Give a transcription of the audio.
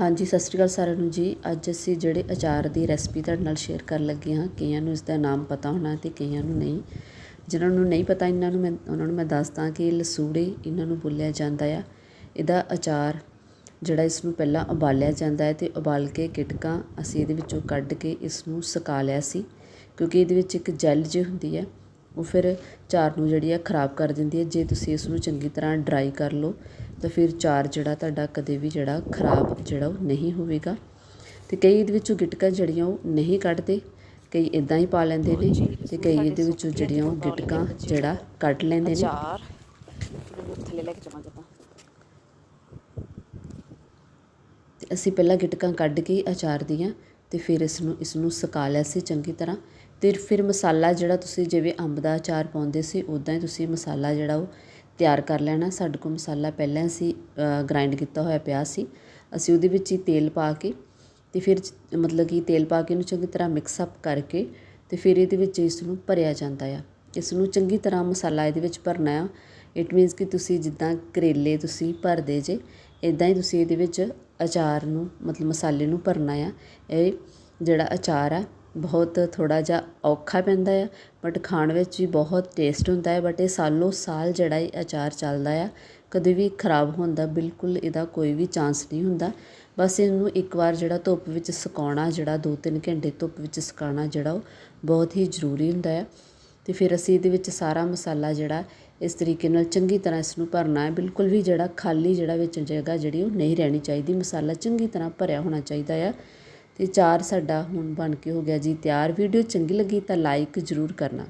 ਹਾਂਜੀ, ਸਤਿ ਸ਼੍ਰੀ ਅਕਾਲ ਸਾਰਿਆਂ ਨੂੰ ਜੀ। ਅੱਜ ਅਸੀਂ ਜਿਹੜੇ ਅਚਾਰ ਦੀ ਰੈਸਪੀ ਤੁਹਾਡੇ ਨਾਲ ਸ਼ੇਅਰ ਕਰਨ ਲੱਗੇ ਹਾਂ, ਕਈਆਂ ਨੂੰ ਇਸ ਦਾ ਨਾਮ ਪਤਾ ਹੋਣਾ ਤੇ ਕਈਆਂ ਨੂੰ ਨਹੀਂ। ਜਿਨ੍ਹਾਂ ਨੂੰ ਨਹੀਂ ਪਤਾ, ਇਹਨਾਂ ਨੂੰ ਮੈਂ, ਉਹਨਾਂ ਨੂੰ ਮੈਂ ਦੱਸਦਾ ਕਿ ਲਸੂੜੇ ਇਹਨਾਂ ਨੂੰ ਬੋਲਿਆ ਜਾਂਦਾ ਆ। ਇਹਦਾ ਅਚਾਰ ਜਿਹੜਾ ਇਸ ਨੂੰ ਪਹਿਲਾਂ ਉਬਾਲਿਆ ਜਾਂਦਾ ਹੈ ਤੇ ਉਬਾਲ ਕੇ ਕਿਟਕਾਂ ਅਸੀਂ ਇਹਦੇ ਵਿੱਚੋਂ ਕੱਢ ਕੇ ਇਸ ਨੂੰ ਸੁਕਾ ਲਿਆ ਸੀ, ਕਿਉਂਕਿ ਇਹਦੇ ਵਿੱਚ ਇੱਕ ਜੈਲ ਜਿਹੀ ਹੁੰਦੀ ਹੈ, ਉਹ ਫਿਰ ਚਾਰ ਨੂੰ ਜਿਹੜੀ ਆ ਖਰਾਬ ਕਰ ਦਿੰਦੀ ਹੈ। ਜੇ ਤੁਸੀਂ ਇਸ ਨੂੰ ਚੰਗੀ ਤਰ੍ਹਾਂ ਡਰਾਈ ਕਰ ਲਓ ਤਾਂ ਫਿਰ ਚਾਰ ਜਿਹੜਾ ਤੁਹਾਡਾ ਕਦੇ ਵੀ ਜਿਹੜਾ ਖਰਾਬ ਜਿਹੜਾ ਉਹ ਨਹੀਂ ਹੋਵੇਗਾ। ਤੇ ਕਈ ਇਹਦੇ ਵਿੱਚੋਂ ਗਿਟਕਾਂ ਜਿਹੜੀਆਂ ਉਹ ਨਹੀਂ ਕੱਢਦੇ ਕਈ ਇਦਾਂ ਹੀ ਪਾ ਲੈਂਦੇ ਨੇ ਤੇ ਕਈ ਇਹਦੇ ਵਿੱਚੋਂ ਜਿਹੜੀਆਂ ਉਹ ਗਿਟਕਾਂ ਜਿਹੜਾ ਕੱਢ ਲੈਂਦੇ ਨੇ। ਚਾਰ। ਥੱਲੇ ਲੈ ਕੇ ਤੇ ਅਸੀਂ ਪਹਿਲਾਂ ਗਿਟਕਾਂ ਕੱਢ ਕੇ ਅਚਾਰ ਦੀਆਂ ਤੇ ਫਿਰ ਇਸ ਨੂੰ ਇਸ ਨੂੰ ਸੁਕਾ ਲਿਆ ਸੀ ਚੰਗੀ ਤਰ੍ਹਾਂ। ਤੇ ਫਿਰ ਮਸਾਲਾ ਜਿਹੜਾ ਤੁਸੀਂ ਜਿਵੇਂ ਅੰਬ ਦਾ ਅਚਾਰ ਪਾਉਂਦੇ ਸੀ ਉਦਾਂ ਹੀ ਤੁਸੀਂ ਮਸਾਲਾ ਜਿਹੜਾ ਉਹ ਤਿਆਰ ਕਰ ਲੈਣਾ। ਸਾਡੇ ਕੋਲ ਮਸਾਲਾ ਪਹਿਲਾਂ ਅਸੀਂ ਗ੍ਰਾਇੰਡ ਕੀਤਾ ਹੋਇਆ ਪਿਆ ਸੀ। ਅਸੀਂ ਉਹਦੇ ਵਿੱਚ ਹੀ ਤੇਲ ਪਾ ਕੇ ਅਤੇ ਫਿਰ ਮਤਲਬ ਕਿ ਤੇਲ ਪਾ ਕੇ ਇਹਨੂੰ ਚੰਗੀ ਤਰ੍ਹਾਂ ਮਿਕਸ ਅਪ ਕਰਕੇ ਅਤੇ ਫਿਰ ਇਹਦੇ ਵਿੱਚ ਇਸ ਨੂੰ ਭਰਿਆ ਜਾਂਦਾ ਆ। ਇਸ ਨੂੰ ਚੰਗੀ ਤਰ੍ਹਾਂ ਮਸਾਲਾ ਇਹਦੇ ਵਿੱਚ ਭਰਨਾ ਆ। ਇਟ ਮੀਨਸ ਕਿ ਤੁਸੀਂ ਜਿੱਦਾਂ ਕਰੇਲੇ ਤੁਸੀਂ ਭਰਦੇ ਜੇ ਇਦਾਂ ਹੀ ਤੁਸੀਂ ਇਹਦੇ ਵਿੱਚ ਅਚਾਰ ਨੂੰ, ਮਤਲਬ ਮਸਾਲੇ ਨੂੰ ਭਰਨਾ ਆ। ਇਹ ਜਿਹੜਾ ਅਚਾਰ ਆ ਬਹੁਤ ਥੋੜ੍ਹਾ ਜਿਹਾ ਔਖਾ ਪੈਂਦਾ ਆ ਬਟ ਖਾਣ ਵਿੱਚ ਵੀ ਬਹੁਤ ਟੇਸਟ ਹੁੰਦਾ ਹੈ ਬਟ ਇਹ ਸਾਲੋ ਸਾਲ ਜਿਹੜਾ ਇਹ ਅਚਾਰ ਚੱਲਦਾ ਆ, ਕਦੇ ਵੀ ਖਰਾਬ ਹੋਣ ਦਾ ਬਿਲਕੁਲ ਇਹਦਾ ਕੋਈ ਵੀ ਚਾਂਸ ਨਹੀਂ ਹੁੰਦਾ। ਬਸ ਇਹਨੂੰ ਇੱਕ ਵਾਰ ਜਿਹੜਾ ਧੁੱਪ ਵਿੱਚ ਸੁਕਾਉਣਾ, ਜਿਹੜਾ 2-3 ਘੰਟੇ ਧੁੱਪ ਵਿੱਚ ਸੁਕਾਉਣਾ ਜਿਹੜਾ ਉਹ ਬਹੁਤ ਹੀ ਜ਼ਰੂਰੀ ਹੁੰਦਾ ਹੈ ਤੇ ਫਿਰ ਅਸੀਂ ਇਹਦੇ ਵਿੱਚ ਸਾਰਾ ਮਸਾਲਾ ਜਿਹੜਾ ਇਸ ਤਰੀਕੇ ਨਾਲ ਚੰਗੀ ਤਰ੍ਹਾਂ ਇਸ ਨੂੰ ਭਰਨਾ ਹੈ, ਬਿਲਕੁਲ ਵੀ ਜਿਹੜਾ ਖਾਲੀ ਜਿਹੜਾ ਵਿੱਚ ਜਗ੍ਹਾ ਜਿਹੜੀ ਉਹ ਨਹੀਂ ਰਹਿਣੀ ਚਾਹੀਦੀ, ਮਸਾਲਾ ਚੰਗੀ ਤਰ੍ਹਾਂ ਭਰਿਆ ਹੋਣਾ ਚਾਹੀਦਾ ਆ। ਤੇ ਚਾਰ ਸਾਡਾ ਹੁਣ ਬਣ ਕੇ ਹੋ ਗਿਆ ਜੀ ਤਿਆਰ। ਵੀਡੀਓ ਚੰਗੀ ਲੱਗੀ ਤਾਂ ਲਾਈਕ ਜ਼ਰੂਰ ਕਰਨਾ।